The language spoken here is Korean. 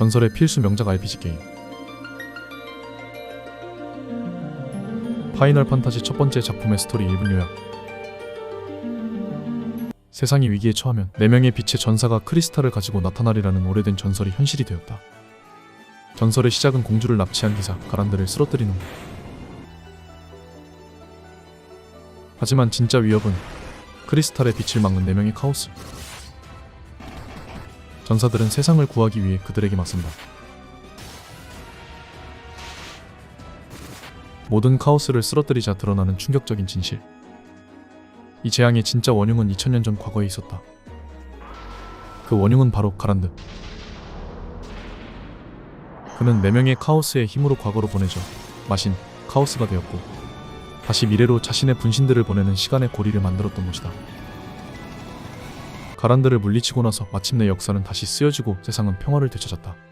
전설의 필수 명작 RPG 게임. 파이널 판타지 첫 번째 작품의 스토리 1분 요약. 세상이 위기에 처하면 4명의 빛의 전사가 크리스탈을 가지고 나타나리라는 오래된 전설이 현실이 되었다. 전설의 시작은 공주를 납치한 기사 가란드를 쓰러뜨리는 것. 하지만 진짜 위협은 크리스탈의 빛을 막는 4명의 카오스. 전사들은 세상을 구하기 위해 그들에게 맞선다. 모든 카오스를 쓰러뜨리자 드러나는 충격적인 진실. 이 재앙의 진짜 원흉은 2000년 전 과거에 있었다. 그 원흉은 바로 가란드. 그는 4명의 카오스의 힘으로 과거로 보내져 마신 카오스가 되었고 다시 미래로 자신의 분신들을 보내는 시간의 고리를 만들었던 것이다. 가란드를 물리치고 나서 마침내 역사는 다시 쓰여지고 세상은 평화를 되찾았다.